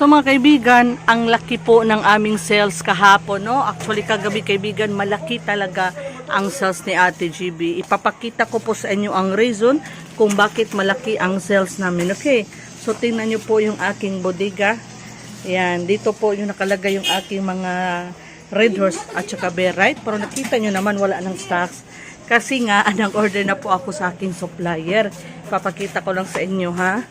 So mga kaibigan, ang laki po ng aming sales kahapon, no? Actually kagabi kaibigan, malaki talaga ang sales ni Ate GB. Ipapakita ko po sa inyo ang reason kung bakit malaki ang sales namin. Okay, so tingnan nyo po yung aking bodega. Yan, dito po yung nakalagay yung aking mga red horse at saka bear right. Pero nakita nyo naman wala ng stocks. Kasi nga, nag-order na po ako sa aking supplier. Papakita ko lang sa inyo ha.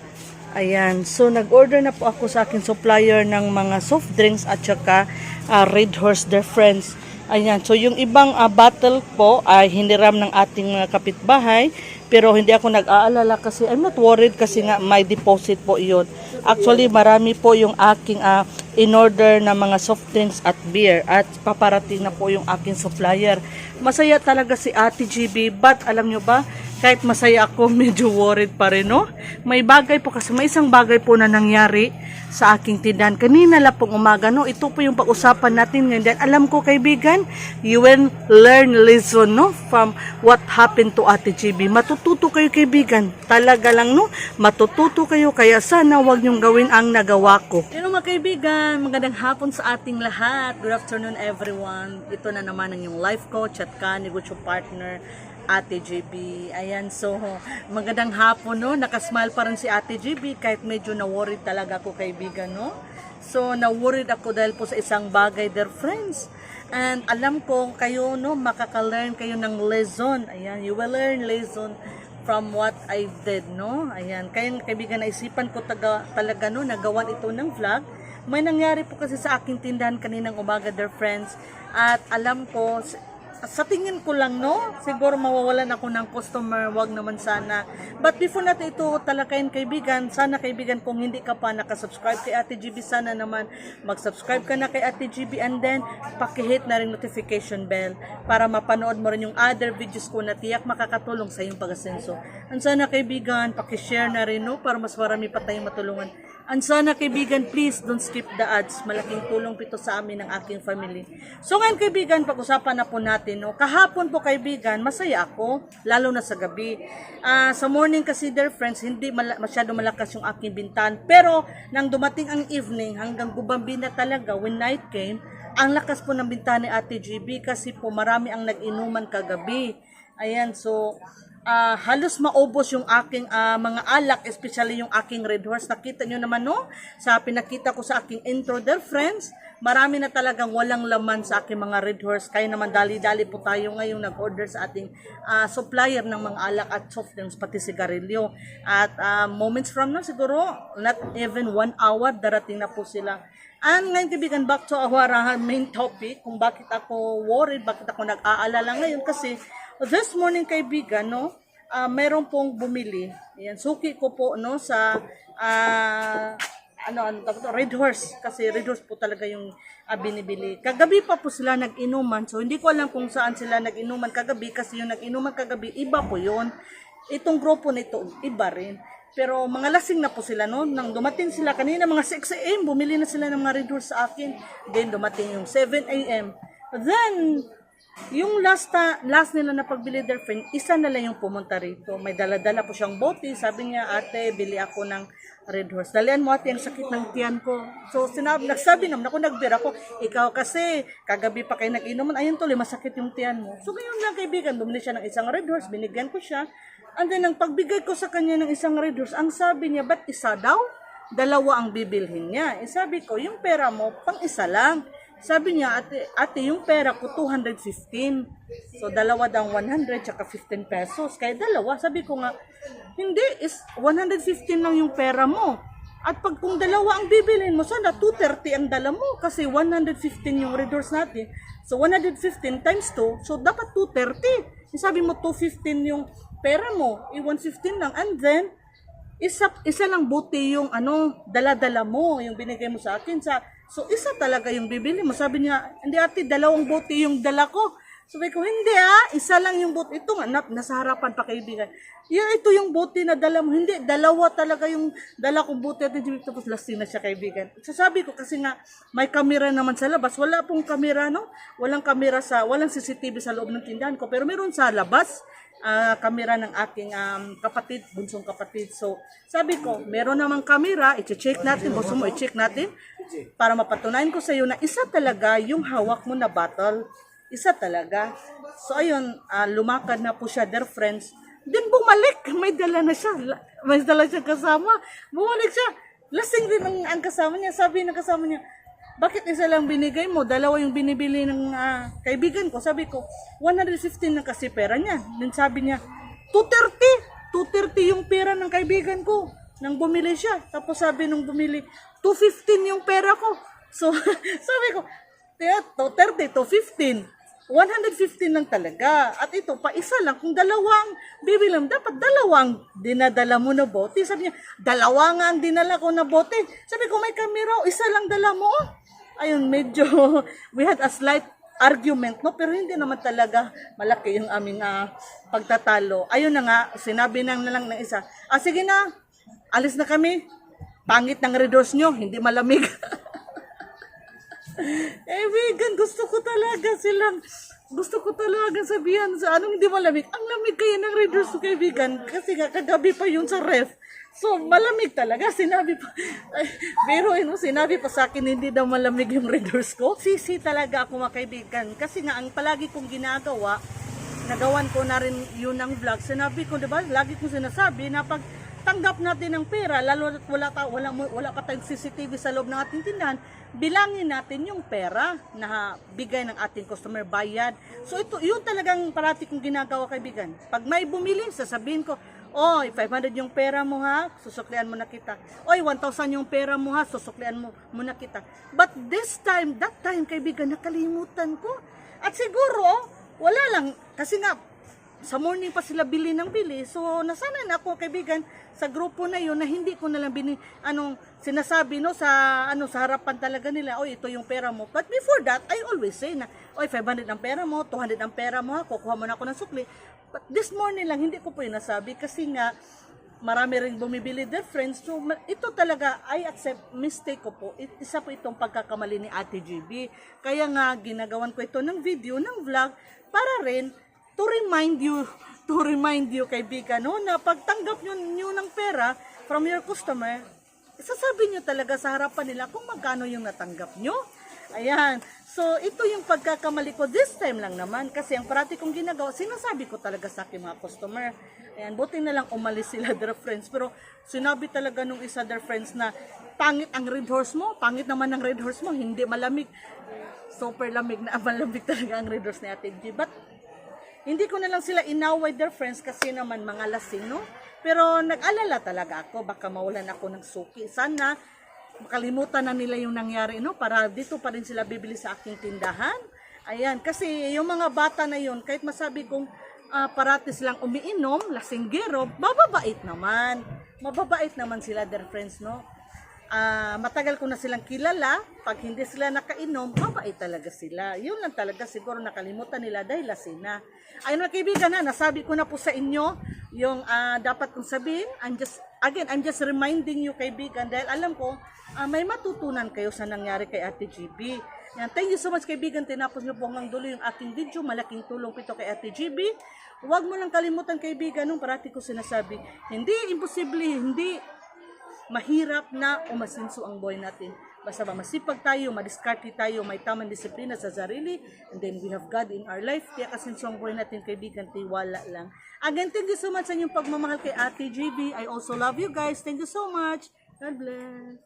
Ayan, so nag-order na po ako sa akin supplier ng mga soft drinks at saka ah, Red Horse their friends. Ayan, so yung ibang ah, bottle po ay hiniram ng ating mga kapitbahay pero hindi ako nag-aalala kasi I'm not worried kasi nga may deposit po iyon. Actually, marami po yung aking ah, in-order na mga soft drinks at beer at paparating na po yung aking supplier. Masaya talaga si Ate GB but alam nyo ba, kahit masaya ako, medyo worried pa rin, no? May bagay po kasi, may isang bagay po na nangyari sa aking tindahan. Kanina lang pong umaga, no? Ito po yung pag-usapan natin ngayon. Alam ko, kaibigan, you will learn lesson, no? From what happened to Ate GB. Matututo kayo, kaibigan. Talaga lang, no? Matututo kayo, kaya sana wag niyong gawin ang nagawa ko. Pero mga kaibigan, magandang hapon sa ating lahat. Good afternoon, everyone. Ito na naman ang yung life coach at ka, partner, Ate JB. Ayan, so magandang hapon, no? Nakasmile pa rin si Ate JB kahit medyo na-worried talaga ako kaibigan, no? So, na-worried ako dahil po sa isang bagay, dear friends. And alam ko kayo, no, makaka-learn kayo ng lesson. Ayan, you will learn lesson from what I did, no? Ayan, kaya kaibigan, naisipan ko taga, talaga, no, nagawan ito ng vlog. May nangyari po kasi sa aking tindahan kaninang umaga, dear friends. At alam ko, sa tingin ko lang, no? Siguro mawawalan ako ng customer, wag naman sana. But before natin ito talakayin kaibigan, sana kaibigan kung hindi ka pa nakasubscribe kay Ate GB, sana naman mag-subscribe ka na kay Ate GB and then pakihit na rin notification bell para mapanood mo rin yung other videos ko na tiyak makakatulong sa iyong pag-asenso. And sana kaibigan, pakishare na rin, no? Para mas marami pa tayong matulungan. And sana kaibigan, please don't skip the ads. Malaking tulong pito sa amin ng aking family. So ngayon kaibigan, pag-usapan na po natin. No? Kahapon po kaibigan, masaya ako, lalo na sa gabi. Ah, sa morning kasi dear friends, hindi mala- masyado malakas yung aking bintan. Pero nang dumating ang evening, hanggang gubambi na talaga, when night came, ang lakas po ng bintan ni Ate GB kasi po marami ang nag-inuman kagabi. Ayan, so ah, halos maubos yung aking ah, mga alak, especially yung aking red horse. Nakita nyo naman, no? Sa pinakita ko sa aking intro, dear friends, marami na talagang walang laman sa aking mga red horse. Kaya naman dali-dali po tayo ngayong nag-order sa ating ah, supplier ng mga alak at soft drinks, pati sigarilyo. At ah, moments from now, siguro, not even one hour, darating na po sila. And ngayon kaibigan, back to our uh, main topic, kung bakit ako worried, bakit ako nag-aalala ngayon. Kasi this morning kaibigan, no, ah meron pong bumili. Ayan, suki ko po, no, sa, ah, ano, ano, to? red horse. Kasi red horse po talaga yung ah, binibili. Kagabi pa po sila nag-inuman. So, hindi ko alam kung saan sila nag-inuman kagabi. Kasi yung nag-inuman kagabi, iba po yun. Itong grupo nito, iba rin. Pero mga lasing na po sila no. Nang dumating sila kanina mga 6 a.m. bumili na sila ng mga red horse sa akin. Then dumating yung 7 a.m. Then yung last ta, last nila na pagbili their friend, isa na lang yung pumunta rito. May dala-dala po siyang bote. Sabi niya, ate, bili ako ng red horse. Dalian mo ate, ang sakit ng tiyan ko. So, sinabi, nagsabi naman ako, nagbira ako, ikaw kasi, kagabi pa kayo nag-inuman, ayun tuloy, masakit yung tiyan mo. So, ngayon lang kaibigan, bumili siya ng isang red horse, binigyan ko siya. And then, ang pagbigay ko sa kanya ng isang red horse, ang sabi niya, ba't isa daw? Dalawa ang bibilhin niya. Eh, sabi ko, yung pera mo, pang isa lang. Sabi niya, ate, ate yung pera ko 215. So, dalawa daw 100, tsaka 15 pesos. Kaya dalawa, sabi ko nga, hindi, is 115 lang yung pera mo. At pag kung dalawa ang bibilhin mo, sana 230 ang dala mo. Kasi 115 yung redoors natin. So, 115 times 2, so dapat 230. Eh, Sabi mo, 215 yung pera mo, eh, 115 lang. And then, isa, isa lang buti yung ano, dala-dala mo, yung binigay mo sa akin. Sa, so, isa talaga yung bibili mo. Sabi niya, hindi ate, dalawang buti yung dala ko. Sabi ko, hindi ah, isa lang yung bote. Ito nga, na- nasa harapan pa kaibigan. Yeah, ito yung bote na dala mo. Hindi, dalawa talaga yung dala kong bote at hindi tapos lasing na siya kaibigan. Sasabi ko kasi nga, may kamera naman sa labas. Wala pong kamera, no? Walang kamera sa, walang CCTV sa loob ng tindahan ko. Pero meron sa labas, ah, kamera ng aking um, kapatid, bunsong kapatid. So, sabi ko, meron namang kamera, i-check natin, gusto mo i-check natin, para mapatunayan ko sa iyo na isa talaga yung hawak mo na bottle. Isa talaga. So, ayun, ah, lumakad na po siya, dear friends. Then, bumalik. May dala na siya. May dala siya kasama. Bumalik siya. Lasing din ang, ang kasama niya. Sabi ng kasama niya, bakit isa lang binigay mo? Dalawa yung binibili ng ah, kaibigan ko. Sabi ko, 115 na kasi pera niya. Then sabi niya, 230. 230 yung pera ng kaibigan ko. Nang bumili siya. Tapos sabi nung bumili, 215 yung pera ko. So, sabi ko, "Tiya, 230, 215. 115 lang talaga. At ito, pa isa lang. Kung dalawang bibilang, dapat dalawang dinadala mo na bote. Sabi niya, dalawa nga ang dinala ko na bote. Sabi ko, may kamera, isa lang dala mo. Ayun, medyo, we had a slight argument, no? Pero hindi naman talaga malaki yung aming ah, pagtatalo. Ayun na nga, sinabi nang na lang ng isa, ah, sige na, alis na kami. Pangit ng red doors nyo, hindi malamig. Eh, vegan, gusto ko talaga silang, gusto ko talaga sabihan sa anong hindi malamig. Ang lamig kaya ng Red Doors kay vegan kasi kagabi pa yun sa ref. So, malamig talaga. Sinabi pa, ay, pero ano, sinabi pa sa akin, hindi daw malamig yung Red Doors ko. Sisi talaga ako mga kaibigan. Kasi nga, ang palagi kong ginagawa, nagawan ko na rin yun ng vlog. Sinabi ko, di ba, lagi kong sinasabi na pag tanggap natin ng pera, lalo at wala, ta, wala, wala pa tayong CCTV sa loob ng ating tindahan, bilangin natin yung pera na bigay ng ating customer bayad. So ito, yun talagang parati kong ginagawa kaibigan. Pag may bumili, sasabihin ko, Oy, 500 yung pera mo ha, susuklian mo na kita. Oy, 1,000 yung pera mo ha, susuklian mo, mo na kita. But this time, that time kaibigan, nakalimutan ko. At siguro, wala lang, kasi nga, sa morning pa sila bili ng bili. So, nasanay na ako kaibigan sa grupo na yun na hindi ko na lang bini, anong sinasabi no sa ano sa harapan talaga nila, oy ito yung pera mo. But before that, I always say na, oy 500 ang pera mo, 200 ang pera mo, ha, kukuha mo na ako ng sukli. But this morning lang hindi ko po yung nasabi kasi nga marami rin bumibili their friends. So, ito talaga, I accept mistake ko po. Isa po itong pagkakamali ni Ate GB. Kaya nga, ginagawan ko ito ng video, ng vlog, para rin to remind you, to remind you kaibigan, no, na pagtanggap nyo, nyo ng pera from your customer, sasabi nyo talaga sa harapan nila kung magkano yung natanggap nyo. Ayan. So, ito yung pagkakamali ko this time lang naman. Kasi ang parati kong ginagawa, sinasabi ko talaga sa aking mga customer. Ayan, buti na lang umalis sila, their friends. Pero sinabi talaga nung isa, their friends, na pangit ang red horse mo, pangit naman ang red horse mo, hindi malamig. Super lamig na, malamig talaga ang red horse ni Ate G. But hindi ko na lang sila inaway their friends kasi naman mga lasing, no? Pero nag-alala talaga ako, baka mawalan ako ng suki. Sana makalimutan na nila yung nangyari, no? Para dito pa rin sila bibili sa aking tindahan. Ayan, kasi yung mga bata na yun, kahit masabi kong ah, paratis lang umiinom, lasinggero, mababait naman. Mababait naman sila, their friends, no? Ah, matagal ko na silang kilala, pag hindi sila nakainom, mabait talaga sila. Yun lang talaga siguro nakalimutan nila dahil lasing na. Ayun mga kaibigan na, nasabi ko na po sa inyo yung ah, dapat kong sabihin. I'm just, again, I'm just reminding you kaibigan dahil alam ko, ah, may matutunan kayo sa nangyari kay Ate GB. Yan, thank you so much kaibigan, tinapos niyo po hanggang dulo yung aking video. Malaking tulong po ito kay Ate GB. Huwag mo lang kalimutan kaibigan, nung parati ko sinasabi, hindi imposible, hindi mahirap na umasinso ang buhay natin. Basta ba masipag tayo, madiskarte tayo, may tamang disiplina sa sarili, and then we have God in our life. Kaya kasinso ang buhay natin, kaibigan, tiwala lang. Again, thank you so much sa inyong pagmamahal kay Ate JB. I also love you guys. Thank you so much. God bless.